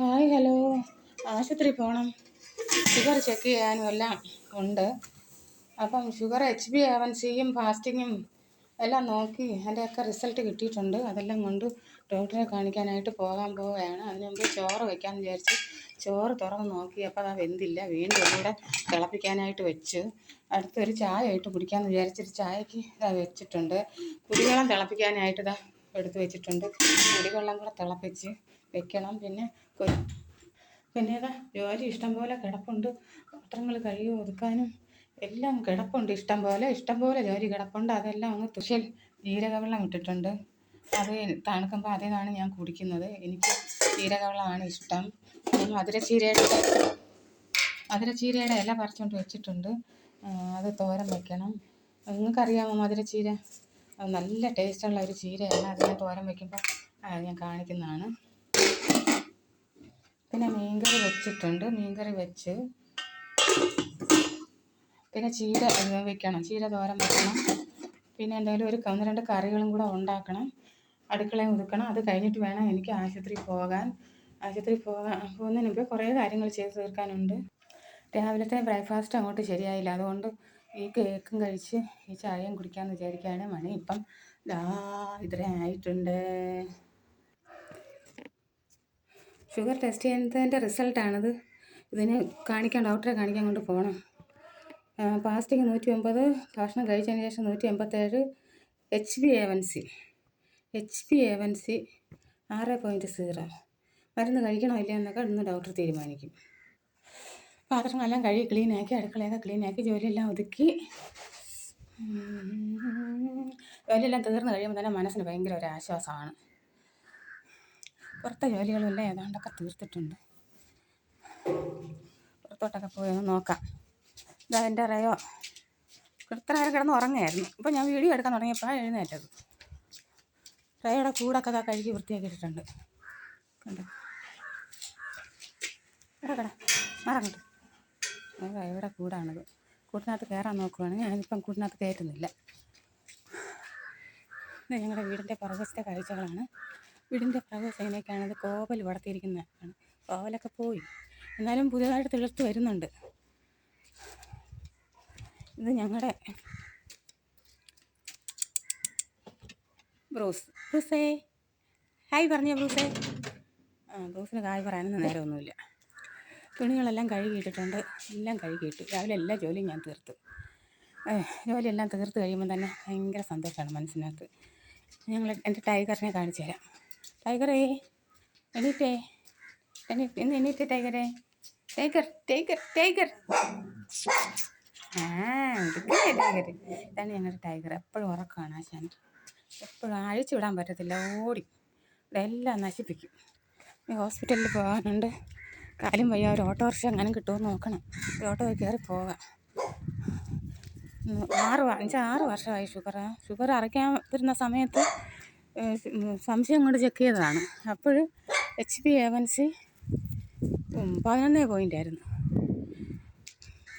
Hi hello. ആശുപത്രി പോകണം sugar check ചെയ്യാനും എല്ലാം ഉണ്ട്. അപ്പം ഷുഗർ എച്ച് ബി എവൻ സിയും ഫാസ്റ്റിങ്ങും എല്ലാം നോക്കി അതിന്റെയൊക്കെ റിസൾട്ട് കിട്ടിയിട്ടുണ്ട്. അതെല്ലാം കൊണ്ട് ഡോക്ടറെ കാണിക്കാനായിട്ട് പോകാൻ പോവുകയാണ്. അതിന് മുമ്പ് ചോറ് വയ്ക്കാമെന്ന് വിചാരിച്ച് ചോറ് തുറന്ന് നോക്കി. അപ്പോൾ അത് വെന്തില്ല. വീണ്ടും ഒന്നുകൂടെ തിളപ്പിക്കാനായിട്ട് വെച്ച് അടുത്തൊരു ചായ ഇട്ട് കുടിക്കാമെന്ന് വിചാരിച്ചൊരു ചായക്ക് ഇതാ വെച്ചിട്ടുണ്ട്. കുടിവെള്ളം തിളപ്പിക്കാനായിട്ട് ഇതാ എടുത്ത് വെച്ചിട്ടുണ്ട്. കുടിവെള്ളം കൂടെ തിളപ്പിച്ച് വെക്കണം. പിന്നെ പിന്നെ ഇതാ ജോലി ഇഷ്ടം പോലെ കിടപ്പുണ്ട്. പാത്രങ്ങൾ കഴുകി ഒതുക്കാനും എല്ലാം കിടപ്പുണ്ട്. ഇഷ്ടം പോലെ ഇഷ്ടം പോലെ ജോലി കിടപ്പുണ്ട്. അതെല്ലാം അങ്ങ് തുഷൽ ജീരകവെള്ളം ഇട്ടിട്ടുണ്ട്. അത് തണുക്കുമ്പോൾ അതേതാണ് ഞാൻ കുടിക്കുന്നത്. എനിക്ക് ജീരകവെള്ളമാണ് ഇഷ്ടം. മധുരച്ചീരയുടെ മധുരച്ചീരയുടെ ഇല പറിച്ചുകൊണ്ട് വെച്ചിട്ടുണ്ട്. അത് തോരൻ വയ്ക്കണം നിങ്ങൾക്കറിയാമോ മധുരച്ചീര? നല്ല ടേസ്റ്റുള്ള ഒരു ചീരയാണ്. അതിനെ തോരൻ വെക്കുമ്പോൾ ഞാൻ കാണിക്കുന്നതാണ്. പിന്നെ മീൻകറി വെച്ചിട്ടുണ്ട്. മീൻകറി വെച്ച് പിന്നെ ചീര വെക്കണം. ചീര തോരം വെക്കണം. പിന്നെ എന്തെങ്കിലും ഒരു ഒന്ന് രണ്ട് കറികളും കൂടെ ഉണ്ടാക്കണം. അടുക്കളയും ഒതുക്കണം. അത് കഴിഞ്ഞിട്ട് വേണം എനിക്ക് ആശുപത്രി പോകാൻ. ആശുപത്രി പോകാൻ പോകുന്നതിന് മുമ്പ് കുറേ കാര്യങ്ങൾ ചെയ്ത് തീർക്കാനുണ്ട്. രാവിലത്തെ ബ്രേക്ക്ഫാസ്റ്റ് അങ്ങോട്ട് ശരിയായില്ല. അതുകൊണ്ട് ഈ കേക്കും കഴിച്ച് ഈ ചായയും കുടിക്കാമെന്ന് വിചാരിക്കുകയാണ് മണി ഇപ്പം ദാ ഇത്രയും ആയിട്ടുണ്ട്. ഷുഗർ ടെസ്റ്റ് ചെയ്യുന്നതിന്റെ റിസൾട്ടാണിത്. ഇതിന് കാണിക്കാൻ ഡോക്ടറെ കാണിക്കാൻ കൊണ്ട് പോകണം. പാസ്റ്റിങ് നൂറ്റി ഒമ്പത് ഭക്ഷണം കഴിച്ചതിന് ശേഷം നൂറ്റി എൺപത്തേഴ് H B A one C. H B A one C ആറ് പോയിന്റ് സീറോ. മരുന്ന് കഴിക്കണോ ഇല്ല എന്നൊക്കെ ഇന്ന് ഡോക്ടർ തീരുമാനിക്കും. പാത്രങ്ങളെല്ലാം കഴുകി ക്ലീനാക്കി അടുക്കളയൊക്കെ ക്ലീനാക്കി ജോലിയെല്ലാം ഒതുക്കി. ജോലിയെല്ലാം തീർന്നു കഴിയുമ്പോൾ തന്നെ മനസ്സിന് ഭയങ്കര ഒരു ആശ്വാസമാണ്. പുറത്തെ ജോലികളെല്ലാം ഏതാണ്ടൊക്കെ തീർത്തിട്ടുണ്ട്. പുറത്തോട്ടൊക്കെ പോയി ഒന്ന് നോക്കാം. ഇതാ എന്റെ റയോ ഇത്ര നേരം കിടന്ന് ഉറങ്ങായിരുന്നു അപ്പോൾ ഞാൻ വീഡിയോ എടുക്കാൻ തുടങ്ങിയപ്പോൾ എഴുന്നേറ്റത്. റയോയുടെ കൂടൊക്കെ അതാ കഴുകി വൃത്തിയാക്കിയിട്ടുണ്ട് കണ്ടോ? എടാ കട മറങ്ങട്ട് റയോയുടെ കൂടാണിത്. കൂട്ടിനകത്ത് കയറാൻ നോക്കുവാണെങ്കിൽ ഞാനിപ്പം കൂട്ടിനകത്ത് കയറ്റുന്നില്ല. ഇത് ഞങ്ങളുടെ വീടിന്റെ പുറകസ്ഥ കാഴ്ചകളാണ്. വീടിന്റെ അത് കോവൽ വളർത്തിയിരിക്കുന്നതാണ് കോവലൊക്കെ പോയി. എന്നാലും പുതിയതായിട്ട് തിളർത്ത് വരുന്നുണ്ട്. ഇത് ഞങ്ങളുടെ ബ്രൂസ്. ബ്രൂസേ. ഹായ് പറഞ്ഞോ ബ്രൂസേ. ആ ബ്രൂസിന് കായ് പറയാനൊന്നും നേരമൊന്നുമില്ല. തുണികളെല്ലാം കഴുകിയിട്ടിട്ടുണ്ട്. എല്ലാം കഴുകിയിട്ടു. രാവിലെ എല്ലാ ജോലിയും ഞാൻ തീർത്തു. ജോലിയെല്ലാം തീർത്ത് കഴിയുമ്പോൾ തന്നെ ഭയങ്കര സന്തോഷമാണ് മനസ്സിനകത്ത്. ഞങ്ങൾ എന്റെ ടൈഗറിനെ കാണിച്ചു തരാം ടൈഗറേ എണീറ്റേ എണീറ്റ് ഇന്ന് എണീറ്റേ ടൈഗറേ. Tiger tiger tiger. ആ എടുക്കല്ലേ ടൈഗർ. ഇതാണ് ഞങ്ങളുടെ ടൈഗർ. എപ്പോഴും ഉറക്കമാണ് ആശാൻ. എപ്പോഴും അഴിച്ചു വിടാൻ പറ്റത്തില്ല. ഓടി. ഇതെല്ലാം നശിപ്പിക്കും. ഈ ഹോസ്പിറ്റലിൽ പോകാനുണ്ട്. കാലും വയ്യ. ഒരു ഓട്ടോറിക്ഷ അങ്ങനെ കിട്ടുമോ നോക്കണം. ഒരു ഓട്ടോ കയറി പോകാം. ആറ് അഞ്ച് ആറ് വർഷമായി ഷുഗർ ഷുഗർ അറയ്ക്കാൻ വരുന്ന സമയത്ത് സംശയം കൊണ്ട് ചെക്ക് ചെയ്തതാണ്. അപ്പോൾ H P A one C പതിനൊന്ന് പോയിന്റ് ആയിരുന്നു.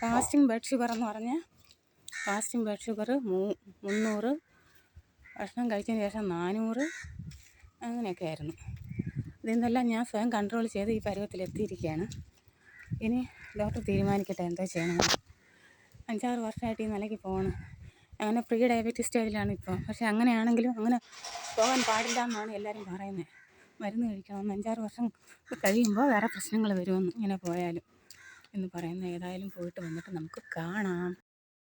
ഫാസ്റ്റിംഗ് ബ്ലഡ് ഷുഗർ എന്ന് പറഞ്ഞാൽ ഫാസ്റ്റിംഗ് ബ്ലഡ് ഷുഗർ മുന്നൂറ് ഭക്ഷണം കഴിച്ചതിന് ശേഷം നാനൂറ് അങ്ങനെയൊക്കെ ആയിരുന്നു. ഇതിൽ ഞാൻ സ്വയം കൺട്രോൾ ചെയ്ത് ഈ പരുവത്തിലെത്തിയിരിക്കുകയാണ് ഇനി ഡോക്ടർ തീരുമാനിക്കട്ടെ എന്താ ചെയ്യണമെന്ന് അഞ്ചാറ് വർഷമായിട്ട് ഈ നിലയ്ക്ക് പോകണം അങ്ങനെ പ്രീ ഡയബറ്റിസ് സ്റ്റേജിലാണ് ഇപ്പോൾ. പക്ഷേ അങ്ങനെയാണെങ്കിലും അങ്ങനെ പോകാൻ പാടില്ല എന്നാണ് എല്ലാവരും പറയുന്നത്. മരുന്ന് കഴിക്കണം. അഞ്ചാറ് വർഷം കഴിയുമ്പോൾ വേറെ പ്രശ്നങ്ങൾ വരുമെന്ന് ഇങ്ങനെ പോയാലും എന്ന് പറയുന്നത് ഏതായാലും പോയിട്ട് വന്നിട്ട് നമുക്ക് കാണാം.